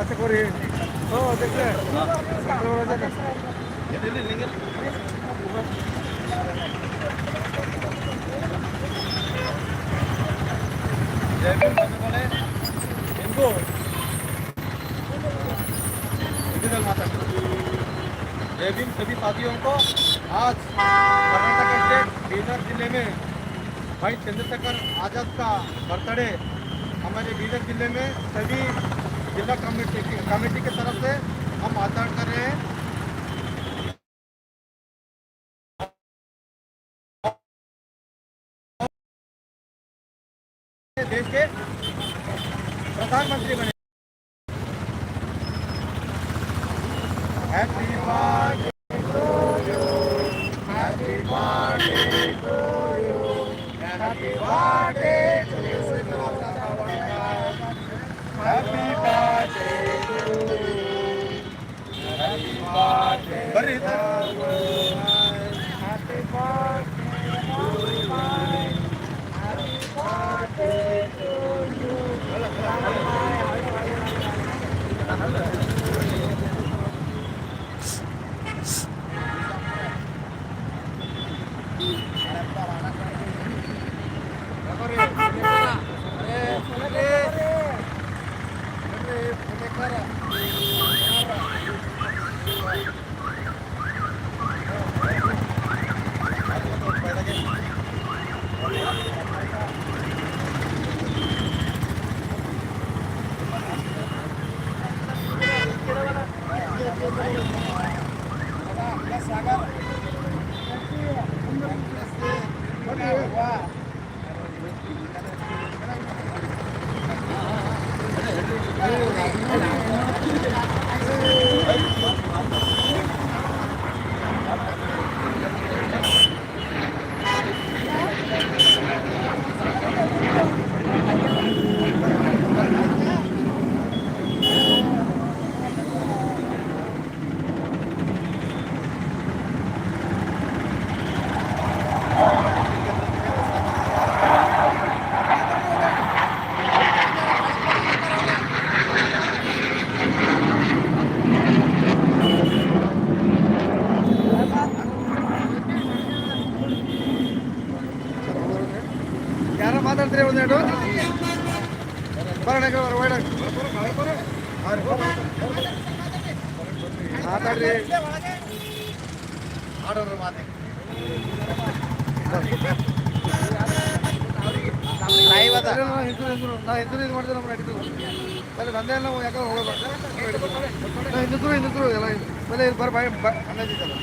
असं करू हो जय भीम सभी साथियों को आज बीदर ज़िले में भाई चंद्रशेखर आज़ाद का बर्थडे हमारे बीदर ज़िले में सभी जिला कमेटी की कमेटी की तरफ़ से हम आचरण कर रहे हैं। देश के प्रधानमंत्री बने। ಬರ್ರಿ ಮಾತಾಡ್ರಿ. ಆಡೋರು ಮಾತೆ. ಹಿಂದೂ ಹಿಂದೂ ಹಿಂದೂ ಇದು ಮಾಡಿದ್ರೆ ನಮ್ಮ ನಡೀತು ಅಲ್ಲಿ ಬಂದೇ ನಾವು ಯಾಕಂದ್ರೆ ಹೋಗೋದು ಹಿಂದೂ ಹಿಂದುತ್ರು ಎಲ್ಲ ಬರ ಬಾಯಿ ಅನ್ನೋದಿದ್ದಲ್ಲ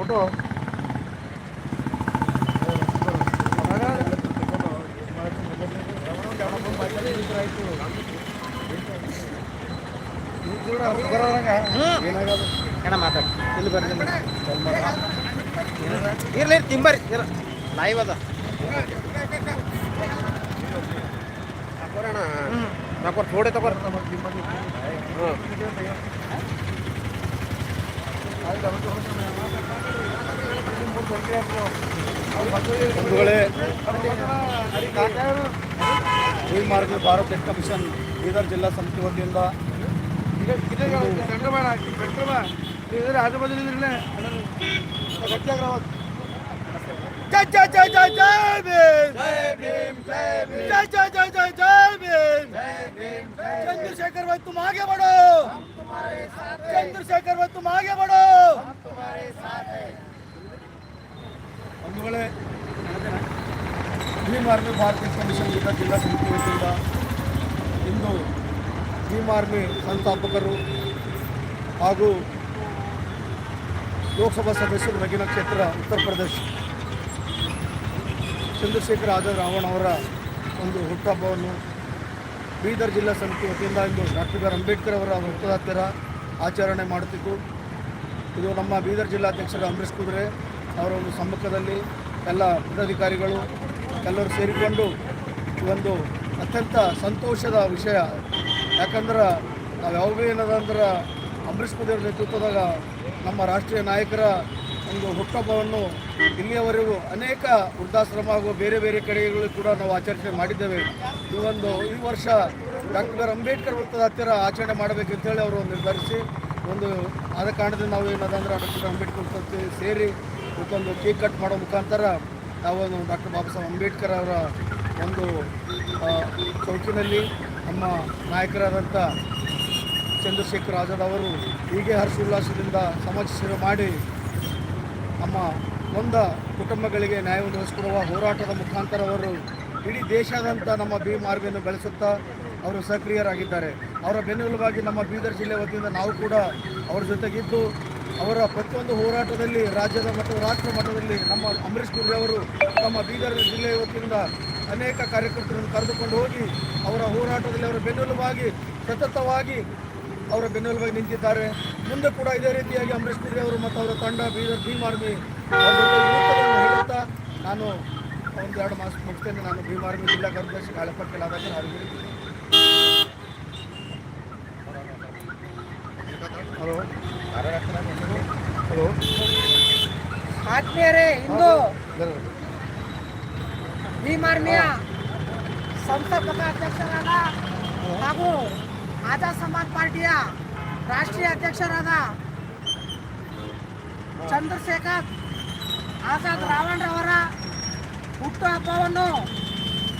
ಫೋಟೋ. ಆಯ್ತು ಬರೋರಂಗ ಏನಾಗದು ಕಣ ಮಾತಾಡಿ. ಇಲ್ಲಿ ಬರ್ರಿ ಇರ್ಲಿ ತಿಂಬರಿ ಲೈವ್ ಅದ. ತಗೋರಣ ತಗೋರ್ ಥೋಡೆ ತಗೋರ್. ಹ್ಞೂ ಬಂಧುಗಳೇ ಈ ಮಾರ್ಗ ಭಾರತ ಕಮಿಷನ್ ಬೀದರ್ ಜಿಲ್ಲಾ ಸಮಿತಿ ವತಿಯಿಂದ ಆಜು ಬಾಜು ನಿಂದ್ರಿಲ್ಲೇ ಜೈ ಜೈ ಜೈ ಜೈ ಜೈ ಭೀಮ್ जय जय जय जय जय भीम चंद्रशेखर भाई तुम आगे बढ़ो चंद्रशेखर भाई तुम आगे बढ़ो ಆರ್ಮಿ ಭಾರತೀಯ ಕಮಿಷನ್ ಜಿಲ್ಲಾ ಸಮಿತಿ ವತಿಯಿಂದ ಇಂದು ಭೀಮ್ ಆರ್ಮಿ ಸಂಸ್ಥಾಪಕರು ಹಾಗೂ ಲೋಕಸಭಾ ಸದಸ್ಯರು ನಗಿನ ಕ್ಷೇತ್ರ ಉತ್ತರ ಪ್ರದೇಶ ಚಂದ್ರಶೇಖರ್ ಆಜಾದ್ ರಾವಣ್ ಅವರ ಒಂದು ಹುಟ್ಟುಹಬ್ಬವನ್ನು ಬೀದರ್ ಜಿಲ್ಲಾ ಸಮಿತಿ ವತಿಯಿಂದ ಇಂದು ಡಾಕ್ಟರ್ ಅಂಬೇಡ್ಕರ್ ಅವರ ಹುಟ್ಟದ ಹತ್ತಿರ ಆಚರಣೆ ಮಾಡುತ್ತಿದ್ದು, ಇದು ನಮ್ಮ ಬೀದರ್ ಜಿಲ್ಲಾಧ್ಯಕ್ಷರು ಅಂಬರೀಷ್ ಕುದುರೆ ಅವರ ಒಂದು ಸಮ್ಮುಖದಲ್ಲಿ ಎಲ್ಲ ಪದಾಧಿಕಾರಿಗಳು ಎಲ್ಲರೂ ಸೇರಿಕೊಂಡು ಒಂದು ಅತ್ಯಂತ ಸಂತೋಷದ ವಿಷಯ. ಯಾಕಂದ್ರೆ ನಾವು ಯಾವಾಗ ಏನದಂದ್ರೆ ಅಂಬರೀಷ್ ಪದೇವ್ರ ನೇತೃತ್ವದಾಗ ನಮ್ಮ ರಾಷ್ಟ್ರೀಯ ನಾಯಕರ ಒಂದು ಹುಟ್ಟಹಬ್ಬವನ್ನು ಇಲ್ಲಿಯವರೆಗೂ ಅನೇಕ ವೃದ್ಧಾಶ್ರಮ ಹಾಗೂ ಬೇರೆ ಬೇರೆ ಕಡೆಗಳು ಕೂಡ ನಾವು ಆಚರಣೆ ಮಾಡಿದ್ದೇವೆ. ಈ ಒಂದು ಈ ವರ್ಷ ಡಾಕ್ಟರ್ ಅಂಬೇಡ್ಕರ್ ವೃತ್ತದ ಹತ್ತಿರ ಆಚರಣೆ ಮಾಡಬೇಕಂತೇಳಿ ಅವರು ನಿರ್ಧರಿಸಿ ಒಂದು ಆದ ಕಾರಣದಿಂದ ನಾವು ಏನದಂದ್ರೆ ಡಾಕ್ಟರ್ ಅಂಬೇಡ್ಕರ್ ಸೇರಿ ಇವತ್ತೊಂದು ಕೇಕ್ ಕಟ್ ಮಾಡೋ ಮುಖಾಂತರ ನಾವು ಡಾಕ್ಟರ್ ಬಾಬಾ ಸಾಹೇಬ್ ಅಂಬೇಡ್ಕರ್ ಅವರ ಒಂದು ಚೌಕಿನಲ್ಲಿ ನಮ್ಮ ನಾಯಕರಾದಂಥ ಚಂದ್ರಶೇಖರ್ ಆಜಾದ್ ಅವರು ಹೀಗೆ ಹರ್ಷೋಲ್ಲಾಸದಿಂದ ಸಮಾಜ ಸೇವೆ ಮಾಡಿ ನಮ್ಮ ನೊಂದ ಕುಟುಂಬಗಳಿಗೆ ನ್ಯಾಯವನ್ನು ಒದಗಿಸಿಕೊಡುವ ಹೋರಾಟದ ಮುಖಾಂತರ ಅವರು ಇಡೀ ದೇಶಾದ್ಯಂತ ನಮ್ಮ ಬಿ ಮಾರ್ಗವನ್ನು ಬೆಳೆಸುತ್ತಾ ಅವರು ಸಕ್ರಿಯರಾಗಿದ್ದಾರೆ. ಅವರ ಬೆನ್ನೆಲುಬಾಗಿ ನಮ್ಮ ಬೀದರ್ ಜಿಲ್ಲೆ ವತಿಯಿಂದ ನಾವು ಕೂಡ ಅವರ ಜೊತೆಗಿದ್ದು ಅವರ ಪ್ರತಿಯೊಂದು ಹೋರಾಟದಲ್ಲಿ ರಾಜ್ಯದ ಮತ್ತು ರಾಷ್ಟ್ರ ಮಟ್ಟದಲ್ಲಿ ನಮ್ಮ ಅಂಬರೀಷ್ ಅವರು ನಮ್ಮ ಬೀದರ್ ಜಿಲ್ಲೆಯ ವತಿಯಿಂದ ಅನೇಕ ಕಾರ್ಯಕರ್ತರನ್ನು ಕರೆದುಕೊಂಡು ಹೋಗಿ ಅವರ ಹೋರಾಟದಲ್ಲಿ ಅವರ ಬೆನ್ನೆಲುಬಾಗಿ, ಸತತವಾಗಿ ಅವರ ಬೆನ್ನೆಲುಬಾಗಿ ನಿಂತಿದ್ದಾರೆ. ಮುಂದೆ ಕೂಡ ಇದೇ ರೀತಿಯಾಗಿ ಅಂಬರೀಷ್ ಅವರು ಮತ್ತು ಅವರ ತಂಡ ಬೀದರ್ ಭೀಮ್ ಆರ್ಮಿ ಹೇಳುತ್ತಾ ನಾನು ಒಂದು ಎರಡು ಮಾಸ ಮುಗಿಸ್ತೇನೆ. ನಾನು ಭೀಮ್ ಆರ್ಮಿ ಜಿಲ್ಲಾ ಕಾರ್ಯದರ್ಶಿ ಕಾಳಪಟ್ಟೆ ಹಲೋ. ಹಲೋ. ಆತ್ಮೀಯರೇ ಇಂದು ಭೀಮಾರ್ಮಿಯ ಸಂಸ್ಥಾಪಕ ಅಧ್ಯಕ್ಷರಾದ ಹಾಗೂ ಆಜಾದ್ ಸಮಾಜ್ ಪಾರ್ಟಿಯ ರಾಷ್ಟ್ರೀಯ ಅಧ್ಯಕ್ಷರಾದ ಚಂದ್ರಶೇಖರ್ ಆಜಾದ್ ರಾವಣ್ರವರ ಹುಟ್ಟುಹಬ್ಬವನ್ನು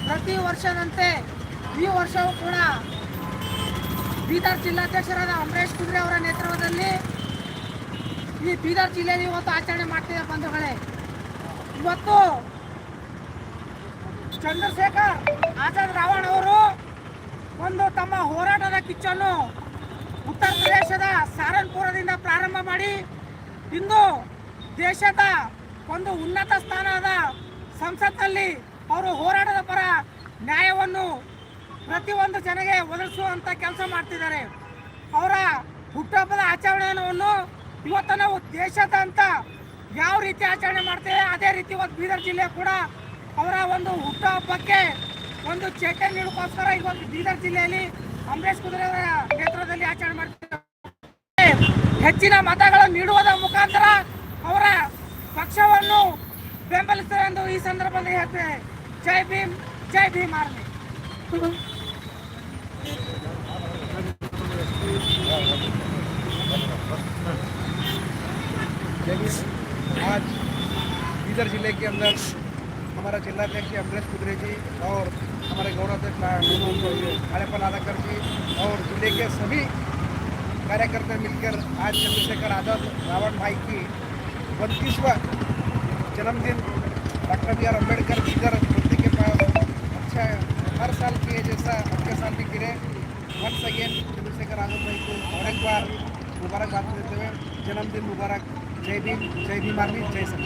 ಪ್ರತಿ ವರ್ಷದಂತೆ ಈ ವರ್ಷವೂ ಕೂಡ ಬೀದರ್ ಜಿಲ್ಲಾಧ್ಯಕ್ಷರಾದ ಅಮರೇಶ್ ಕುದುರೆ ಅವರ ನೇತೃತ್ವದಲ್ಲಿ ಈ ಬೀದರ್ ಜಿಲ್ಲೆಯಲ್ಲಿ ಇವತ್ತು ಆಚರಣೆ ಮಾಡ್ತಿದೆ ಬಂಧುಗಳೇ. ಇವತ್ತು ಚಂದ್ರಶೇಖರ್ ಆಜಾದ್ ರಾವಣ್ ಅವರು ಒಂದು ತಮ್ಮ ಹೋರಾಟದ ಕಿಚ್ಚನ್ನು ಉತ್ತರ ಪ್ರದೇಶದ ಸಾರನ್ಪುರದಿಂದ ಪ್ರಾರಂಭ ಮಾಡಿ ಇಂದು ದೇಶದ ಒಂದು ಉನ್ನತ ಸ್ಥಾನದ ಸಂಸತ್ನಲ್ಲಿ ಅವರು ಹೋರಾಟದ ಪರ ನ್ಯಾಯವನ್ನು ಪ್ರತಿಯೊಂದು ಜನಗೆ ಒದಗಿಸುವಂತ ಕೆಲಸ ಮಾಡ್ತಿದ್ದಾರೆ. ಅವರ ಹುಟ್ಟುಹಬ್ಬದ ಆಚರಣೆಯನ್ನು ಇವತ್ತು ನಾವು ದೇಶದಂತ ಯಾವ ರೀತಿ ಆಚರಣೆ ಮಾಡ್ತೇವೆ, ಅದೇ ರೀತಿ ಇವತ್ತು ಬೀದರ್ ಜಿಲ್ಲೆ ಕೂಡ ಅವರ ಒಂದು ಹುಟ್ಟುಹಬ್ಬಕ್ಕೆ ಒಂದು ಚೇತನ್ ನೀಡೋಕ್ಕೋಸ್ಕರ ಇವತ್ತು ಬೀದರ್ ಜಿಲ್ಲೆಯಲ್ಲಿ ಅಂಬರೀಶ್ ಕುದುರೆ ಅವರ ನೇತೃತ್ವದಲ್ಲಿ ಆಚರಣೆ ಮಾಡ್ತಾರೆ ಹೆಚ್ಚಿನ ಮತಗಳನ್ನು ನೀಡುವುದರ ಮುಖಾಂತರ ಅವರ ಪಕ್ಷವನ್ನು ಬೆಂಬಲಿಸುತ್ತಾರೆ ಎಂದು ಈ ಸಂದರ್ಭದಲ್ಲಿ ಹೇಳ್ತೇವೆ. ಜೈ ಭೀಮ್ ಜೈ ಭೀಮ್ ಆರ್ಮಿ. आज बीदर ज़िले के अंदर हमारा जिलाध्यक्ष अमरेश कुदरे जी और हमारे गौरवाध्यक्ष कालेपन आदाकर जी और ज़िले के सभी कार्यकर्ता मिलकर आज चंद्रशेखर आज़ाद रावण भाई की बत्तीसवा जन्मदिन डॉक्टर बी आर अंबेडकर इधर धरती के पास अच्छा हर साल किए जैसा अगले साल भी गिरे। वंस अगेन चंद्रशेखर आज़ाद भाई को बार मुबारकबाद देते हुए जन्मदिन मुबारक। जय भीम जय भी आर्मी जय संघ